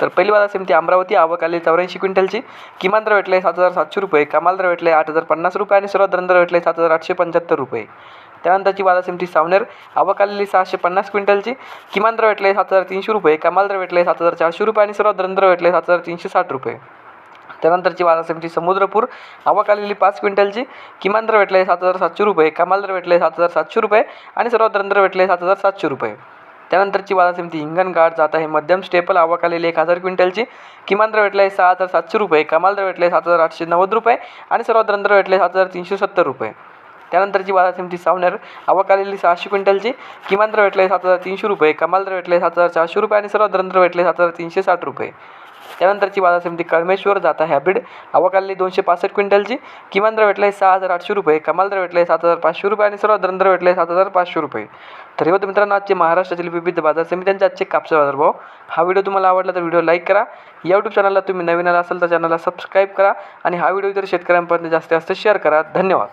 तर पहिली बाजार समिती अमरावती आवक आली चौऱ्याऐंशी क्विंटलची. किमान दर भेटले सात हजार सातशे रुपये कमाल दर भेटले आठ हजार पन्नास रुपये आणि सर्वात दर भेटले सात हजार आठशे पंच्याहत्तर रुपये. त्यानंतरची बाजार समिती सावनेर आवक आलेली सहाशे पन्नास क्विंटलची. किमान दर भेटले सात हजार तीनशे रुपये कमाल दर भेटले सात हजार चारशे रुपये आणि सर्वात दर भेटले सात हजार तीनशे साठ रुपये. त्यानंतरची बाजार समिती समुद्रपूर आवक आलेली पाच क्विंटलची. किमान दर भेटले सात हजार सातशे रुपये कमाल दर भेटले सात हजार सातशे रुपये आणि सर्वात दर भेटले सात हजार सातशे रुपये. त्यानंतरची बाजार समिती हिंगणघाट जात आहे. मध्यम स्टेपल आवक आलेली एक हजार क्विंटलची. किमान दर भेटले सहा हजार सातशे रुपये. कमाल दर भेटले सात हजार आठशे नव्वद रुपये आणि सर्वात दर भेटले सात हजार तीनशे सत्तर रुपये. त्यानंतरची बाजार समिती सावनेर आवक आलेली सहाशे क्विंटलची. किमान दर भेटले सात हजार तीनशे रुपये. कमाल दर भेटले सात हजार चारशे रुपये आणि सर्वात दर भेटले सात हजार तीनशे साठ रुपये. त्यानंतरची बाजार समिती कळमेश्वर जाता हॅबिड आवक दोनशे पासष्ट क्विंटलची. किमान दर भेटले सहा हजार आठशे रुपये. कमाल दर भेटले सात हजार पाचशे रुपये आणि सर्वात दर भेटले सात हजार पाचशे रुपये. तर हे होते मित्रांनो आजचे महाराष्ट्रातील विविध बाजार समित्यांचे आजचे कापसा बाजारभाव. हा व्हिडिओ तुम्हाला आवडला तर व्हिडिओ लाईक करा. या यूट्यूब चॅनलला तुम्ही नवीन आला असाल तर चॅनलला सबस्क्राईब करा आणि हा व्हिडिओ इतर शेतकऱ्यांपर्यंत जास्तीत जास्त शेअर करा. धन्यवाद.